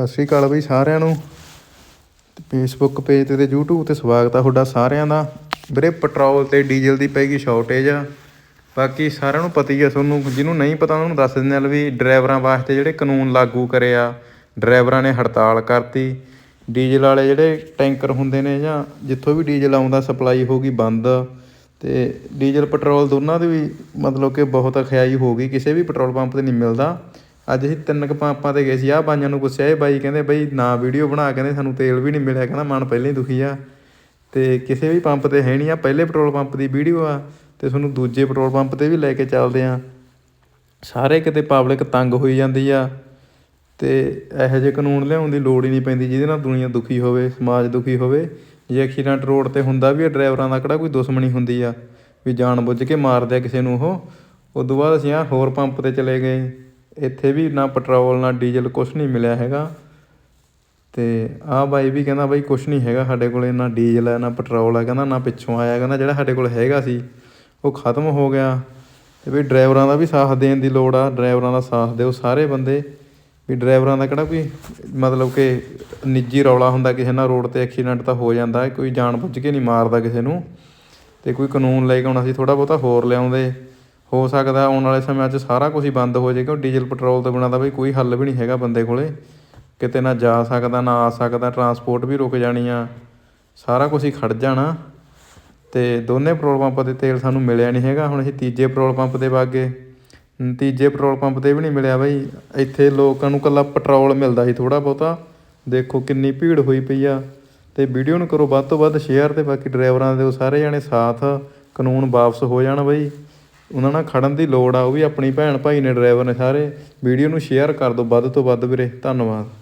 ਸਤਿ ਸ਼੍ਰੀ ਅਕਾਲ ਬਈ ਸਾਰਿਆਂ ਨੂੰ। ਫੇਸਬੁੱਕ ਪੇਜ ਤੇ ਤੇ YouTube ਤੇ ਸਵਾਗਤ ਆ ਤੁਹਾਡਾ ਸਾਰਿਆਂ ਦਾ। ਵੀਰੇ ਪੈਟਰੋਲ ਤੇ ਡੀਜ਼ਲ ਦੀ ਪੈਗੀ ਸ਼ਾਰਟੇਜ ਆ ਬਾਕੀ ਸਾਰਿਆਂ ਨੂੰ ਪਤਾ ਹੀ ਆ ਤੁਹਾਨੂੰ, ਜਿਹਨੂੰ ਨਹੀਂ ਪਤਾ ਉਹਨਾਂ ਨੂੰ ਦੱਸ ਦਿੰਦੇ ਆ ਵੀ ਡਰਾਈਵਰਾਂ ਵਾਸਤੇ ਜਿਹੜੇ ਕਾਨੂੰਨ ਲਾਗੂ ਕਰੇ ਆ, ਡਰਾਈਵਰਾਂ ਨੇ ਹੜਤਾਲ ਕਰਤੀ। ਡੀਜ਼ਲ ਵਾਲੇ ਜਿਹੜੇ ਟੈਂਕਰ ਹੁੰਦੇ ਨੇ ਜਾਂ ਜਿੱਥੋਂ ਵੀ ਡੀਜ਼ਲ ਆਉਂਦਾ ਸਪਲਾਈ ਹੋ ਗਈ ਬੰਦ। ਤੇ ਡੀਜ਼ਲ ਪੈਟਰੋਲ ਦੋਨਾਂ ਦੀ ਵੀ ਮਤਲਬ ਕਿ ਬਹੁਤ ਅਖਿਆਈ ਹੋ ਗਈ, ਕਿਸੇ ਵੀ ਪੈਟਰੋਲ ਪੰਪ ਤੇ ਨਹੀਂ ਮਿਲਦਾ। ਅੱਜ ਅਸੀਂ ਤਿੰਨ ਕੁ ਪੰਪਾਂ ਤੇ ਗਏ ਸੀ, ਆਹ ਬਾਈਆਂ ਨੂੰ ਪੁੱਛਿਆ, ਇਹ ਬਾਈ ਕਹਿੰਦੇ ਬਈ ਨਾ ਵੀਡੀਓ ਬਣਾ ਕਹਿੰਦੇ ਸਾਨੂੰ ਤੇਲ ਵੀ ਨਹੀਂ ਮਿਲਿਆ, ਕਹਿੰਦਾ ਮਨ ਪਹਿਲਾਂ ਹੀ ਦੁਖੀ ਆ। ਅਤੇ ਕਿਸੇ ਵੀ ਪੰਪ ਤੇ ਹੈ ਨਹੀਂ ਆ, ਪਹਿਲੇ ਪੈਟਰੋਲ ਪੰਪ ਦੀ ਵੀਡੀਓ ਆ ਅਤੇ ਤੁਹਾਨੂੰ ਦੂਜੇ ਪੈਟਰੋਲ ਪੰਪ ਤੇ ਵੀ ਲੈ ਕੇ ਚੱਲਦੇ ਹਾਂ ਸਾਰੇ ਕਿਤੇ ਪਬਲਿਕ ਤੰਗ ਹੋਈ ਜਾਂਦੀ ਆ ਅਤੇ ਇਹੋ ਜਿਹੇ ਕਾਨੂੰਨ ਲਿਆਉਣ ਦੀ ਲੋੜ ਹੀ ਨਹੀਂ ਪੈਂਦੀ, ਜਿਹਦੇ ਨਾਲ ਦੁਨੀਆ ਦੁਖੀ ਹੋਵੇ, ਸਮਾਜ ਦੁਖੀ ਹੋਵੇ। ਜੇ ਐਕਸੀਡੈਂਟ ਰੋਡ ਤੇ ਹੁੰਦਾ ਵੀ ਆ ਡਰਾਈਵਰਾਂ ਦਾ ਕਿਹੜਾ ਕੋਈ ਦੁਸ਼ਮਣੀ ਹੁੰਦੀ ਆ, ਵੀ ਜਾਣ ਬੁੱਝ ਕੇ ਮਾਰਦੇ ਆ ਕਿਸੇ ਨੂੰ ਉਹ, ਉਦੋਂ ਬਾਅਦ ਅਸੀਂ ਆ ਹੋਰ ਪੰਪ ਤੇ ਚਲੇ ਗਏ। ਇੱਥੇ ਵੀ ਨਾ ਪੈਟਰੋਲ, ਨਾ ਡੀਜ਼ਲ ਕੁਛ ਨਹੀਂ ਮਿਲਿਆ ਹੈਗਾ। ਅਤੇ ਆਹ ਬਾਈ ਵੀ ਕਹਿੰਦਾ ਬਾਈ ਕੁਛ ਨਹੀਂ ਹੈਗਾ ਸਾਡੇ ਕੋਲ, ਨਾ ਡੀਜ਼ਲ ਹੈ, ਨਾ ਪੈਟਰੋਲ ਹੈ। ਕਹਿੰਦਾ ਨਾ ਪਿੱਛੋਂ ਆਇਆ, ਕਹਿੰਦਾ ਜਿਹੜਾ ਸਾਡੇ ਕੋਲ ਹੈਗਾ ਸੀ, ਉਹ ਖਤਮ ਹੋ ਗਿਆ। ਅਤੇ ਵੀ ਡਰਾਈਵਰਾਂ ਦਾ ਵੀ ਸਾਥ ਦੇਣ ਦੀ ਲੋੜ ਆ, ਡਰਾਈਵਰਾਂ ਦਾ ਸਾਥ ਦਿਓ ਸਾਰੇ ਬੰਦੇ। ਵੀ ਡਰਾਈਵਰਾਂ ਦਾ ਕਿਹੜਾ ਕੋਈ ਮਤਲਬ ਕਿ ਨਿੱਜੀ ਰੌਲਾ ਹੁੰਦਾ, ਕਿਸੇ ਨਾਲ ਰੋਡ ਤੇ ਐਕਸੀਡੈਂਟ ਤਾਂ ਹੋ ਜਾਂਦਾ, ਕੋਈ ਜਾਣ ਬੁੱਝ ਕੇ ਨਹੀਂ ਮਾਰਦਾ ਕਿਸੇ ਨੂੰ। ਅਤੇ ਕੋਈ ਕਾਨੂੰਨ ਲੈ ਕੇ ਆਉਣਾ ਸੀ, ਥੋੜ੍ਹਾ ਬਹੁਤਾ ਹੋਰ ਲਿਆਉਂਦੇ। ਹੋ ਸਕਦਾ ਆਉਣ ਵਾਲੇ ਸਮਿਆਂ 'ਚ ਸਾਰਾ ਕੁਝ ਹੀ ਬੰਦ ਹੋ ਜਾਏਗਾ ਡੀਜ਼ਲ ਪੈਟਰੋਲ ਤੋਂ ਬਿਨਾਂ ਤਾਂ ਬਈ ਕੋਈ ਹੱਲ ਵੀ ਨਹੀਂ ਹੈਗਾ ਬੰਦੇ ਕੋਲੇ। ਕਿਤੇ ਨਾ ਜਾ ਸਕਦਾ, ਨਾ ਆ ਸਕਦਾ, ਟਰਾਂਸਪੋਰਟ ਵੀ ਰੁਕ ਜਾਣੀ ਆ, ਸਾਰਾ ਕੁਝ ਹੀ ਖੜ ਜਾਣਾ। ਤੇ ਦੋਨੇ ਪੈਟਰੋਲ ਪੰਪ ਤੇ ਤੇਲ ਸਾਨੂੰ ਮਿਲਿਆ ਨਹੀਂ ਹੈਗਾ, ਹੁਣ ਅਸੀਂ ਤੀਜੇ ਪੈਟਰੋਲ ਪੰਪ ਤੇ ਵਾਗੇ। ਤੀਜੇ ਪੈਟਰੋਲ ਪੰਪ ਤੇ ਵੀ ਨਹੀਂ ਮਿਲਿਆ ਬਾਈ, ਇੱਥੇ ਲੋਕਾਂ ਨੂੰ ਕੱਲਾ ਪੈਟਰੋਲ ਮਿਲਦਾ ਸੀ ਥੋੜਾ ਬਹੁਤਾ। ਦੇਖੋ ਕਿੰਨੀ ਭੀੜ ਹੋਈ ਪਈ ਆ। ਤੇ ਵੀਡੀਓ ਨੂੰ ਕਰੋ ਵੱਧ ਤੋਂ ਵੱਧ, ਸ਼ੇਅਰ ਤੇ ਬਾਕੀ ਡਰਾਈਵਰਾਂ ਦੇ ਸਾਰੇ ਜਾਣੇ ਸਾਥ, ਕਾਨੂੰਨ ਵਾਪਸ ਹੋ ਜਾਣ ਬਈ। ਉਹਨਾਂ ਨਾਲ ਖੜਨ ਦੀ ਲੋੜ ਆ, ਉਹ ਵੀ ਆਪਣੀ ਭੈਣ ਭਾਈ ਨੇ ਡਰਾਈਵਰ ਨੇ ਸਾਰੇ। ਵੀਡੀਓ ਨੂੰ ਸ਼ੇਅਰ ਕਰ ਦਿਓ ਵੱਧ ਤੋਂ ਵੱਧ ਵੀਰੇ। ਧੰਨਵਾਦ।